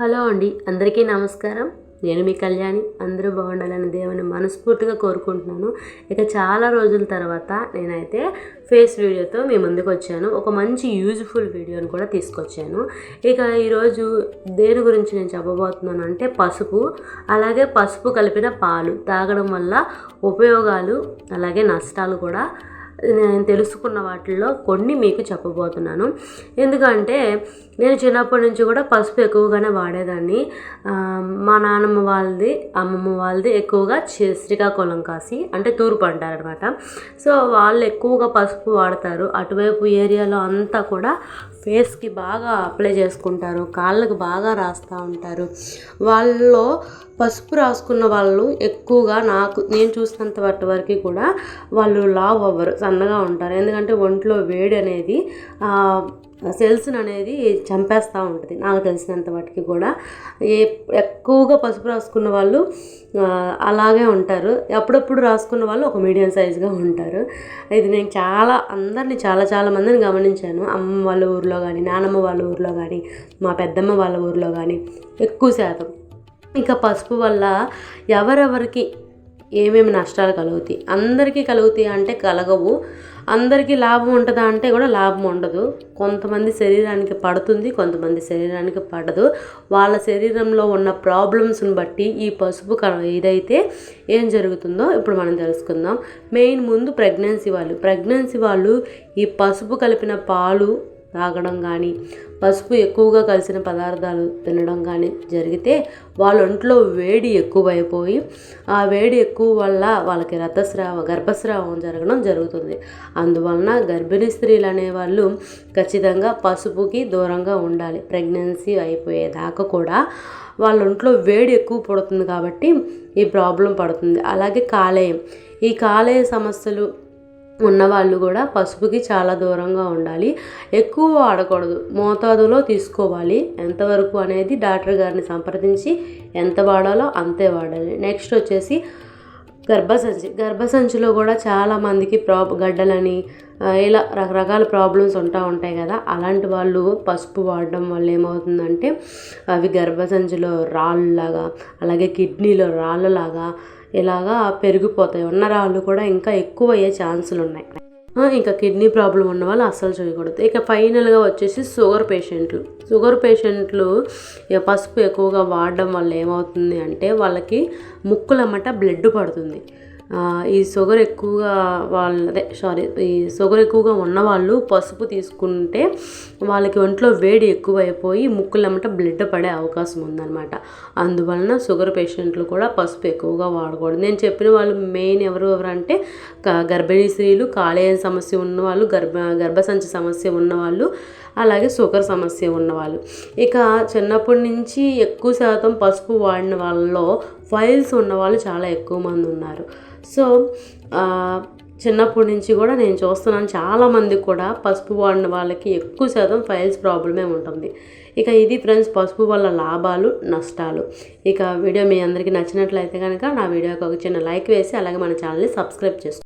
Hello అండి అందరికీ నమస్కారం. నేను మీ కళ్యాణి అందరూ బాగుండాలని దేవుని మనస్ఫూర్తిగా కోరుకుంటున్నాను. ఇక చాలా రోజుల తర్వాత నేనైతే ఫేస్ వీడియోతో మీ ముందుకు వచ్చాను. ఒక మంచి యూజ్ఫుల్ వీడియోని కూడా తీసుకొచ్చాను. ఇక ఈరోజు దేని గురించి నేను చెప్పబోతున్నాను అంటే పసుపు అలాగే పసుపు కలిపిన పాలు. తాగడం వల్ల ఉపయోగాలు అలాగే నష్టాలు కూడా నేను తెలుసుకున్న వాటిల్లో కొన్ని మీకు చెప్పబోతున్నాను. ఎందుకంటే నేను చిన్నప్పటి నుంచి కూడా పసుపు ఎక్కువగానే వాడేదాన్ని. మా నాన్నమ్మ వాళ్ళది అమ్మమ్మ వాళ్ళది ఎక్కువగా శ్రీకాకుళం కాసి అంటే తూర్పు అంటారనమాట సో వాళ్ళు ఎక్కువగా పసుపు వాడతారు. అటువైపు ఏరియాలో అంతా కూడా ఫేస్కి బాగా అప్లై చేసుకుంటారు కాళ్ళకు బాగా రాస్తూ ఉంటారు. వాళ్ళలో పసుపు రాసుకున్న వాళ్ళు ఎక్కువగా నాకు నేను చూసినంత వరకు కూడా వాళ్ళు లావ్ అవ్వరు సన్నగా ఉంటారు. ఎందుకంటే ఒంట్లో వేడి అనేది సెల్స్ని అనేది చంపేస్తూ ఉంటుంది. నాకు తెలిసినంత వాటికి కూడా. ఎక్కువగా పసుపు రాసుకున్న వాళ్ళు అలాగే ఉంటారు. అప్పుడప్పుడు రాసుకున్న వాళ్ళు ఒక మీడియం సైజుగా ఉంటారు. ఇది నేను చాలా అందరినీ చాలా చాలా మందిని గమనించాను. అమ్మ వాళ్ళ ఊర్లో కానీ నానమ్మ వాళ్ళ ఊర్లో కానీ మా పెద్దమ్మ వాళ్ళ ఊర్లో కానీ ఎక్కువ శాతం. ఇక పసుపు వల్ల ఎవరెవరికి ఏమేమి నష్టాలు కలుగుతాయి? అందరికీ కలుగుతాయి అంటే కలగవు. అందరికీ లాభం ఉంటుందా అంటే కూడా లాభం ఉండదు. కొంతమంది శరీరానికి పడుతుంది కొంతమంది శరీరానికి పడదు. వాళ్ళ శరీరంలో ఉన్న ప్రాబ్లమ్స్ని బట్టి ఈ పసుపు ఇదైతే ఏం జరుగుతుందో ఇప్పుడు మనం తెలుసుకుందాం. మెయిన్ ముందు ప్రెగ్నెన్సీ వాళ్ళు. ప్రెగ్నెన్సీ వాళ్ళు ఈ పసుపు కలిపిన పాలు తాగడం కానీ పసుపు ఎక్కువగా కలిసిన పదార్థాలు తినడం కానీ జరిగితే వాళ్ళ ఒంట్లో వేడి ఎక్కువైపోయి ఆ వేడి ఎక్కువ వల్ల వాళ్ళకి రథస్రావం గర్భస్రావం జరగడం జరుగుతుంది. అందువలన గర్భిణీ స్త్రీలు అనేవాళ్ళు ఖచ్చితంగా పసుపుకి దూరంగా ఉండాలి. ప్రెగ్నెన్సీ అయిపోయేదాకా కూడా వాళ్ళ ఒంట్లో వేడి ఎక్కువ పడుతుంది కాబట్టి ఈ ప్రాబ్లం పడుతుంది. అలాగే కాలేయం. ఈ కాలేయ సమస్యలు ఉన్నవాళ్ళు కూడా పసుపుకి చాలా దూరంగా ఉండాలి. ఎక్కువ వాడకూడదు. మోతాదులో తీసుకోవాలి. ఎంతవరకు అనేది డాక్టర్ గారిని సంప్రదించి ఎంత వాడాలో అంతే వాడాలి. నెక్స్ట్ వచ్చేసి గర్భసంచి గర్భసంచిలో కూడా చాలామందికి ప్రాబ్ గడ్డలని ఇలా రకరకాల ప్రాబ్లమ్స్ ఉంటా ఉంటాయి కదా. అలాంటి వాళ్ళు పసుపు వాడడం వల్ల ఏమవుతుందంటే అవి గర్భసంచిలో రాళ్ళలాగా అలాగే కిడ్నీలో రాళ్ళలాగా ఇలాగా పెరిగిపోతాయి. ఉన్న రాళ్ళు కూడా ఇంకా ఎక్కువ అయ్యే ఛాన్సులు ఉన్నాయి ఇంకా కిడ్నీ ప్రాబ్లం ఉన్న వాళ్ళు అస్సలు చేయకూడదు. ఇక ఫైనల్గా వచ్చేసి షుగర్ పేషెంట్లు. షుగర్ పేషెంట్లు పసుపు ఎక్కువగా వాడడం వల్ల ఏమవుతుంది అంటే వాళ్ళకి ముక్కులమ్మట బ్లడ్ పడుతుంది. ఈ షుగర్ ఎక్కువగా వాళ్ళ అదే సారీ ఈ షుగర్ ఎక్కువగా ఉన్నవాళ్ళు పసుపు తీసుకుంటే వాళ్ళకి ఒంట్లో వేడి ఎక్కువైపోయి ముక్కులమ్మట బ్లడ్ పడే అవకాశం ఉందన్నమాట. అందువలన షుగర్ పేషెంట్లు కూడా పసుపు ఎక్కువగా వాడకూడదు. నేను చెప్పిన వాళ్ళు మెయిన్ ఎవరు ఎవరు అంటే గర్భిణీ స్త్రీలు కాలేయ సమస్య ఉన్నవాళ్ళు గర్భ గర్భసంచి సమస్య ఉన్నవాళ్ళు అలాగే షుగర్ సమస్య ఉన్నవాళ్ళు. ఇక చిన్నప్పటి నుంచి ఎక్కువ శాతం పసుపు వాడిన వాళ్ళలో ఫైల్స్ ఉన్నవాళ్ళు చాలా ఎక్కువ మంది ఉన్నారు. సో చిన్నప్పటి నుంచి కూడా నేను చూస్తున్నాను. చాలామంది కూడా పసుపు వాడిన వాళ్ళకి ఎక్కువ శాతం ఫైల్స్ ప్రాబ్లమే ఉంటుంది. ఇక ఇది ఫ్రెండ్స్ పసుపు వల్ల లాభాలు నష్టాలు. ఇక వీడియో మీ అందరికీ నచ్చినట్లయితే కనుక నా వీడియోకి ఒక చిన్న లైక్ వేసి అలాగే మన ఛానల్ని సబ్స్క్రైబ్ చేసుకోండి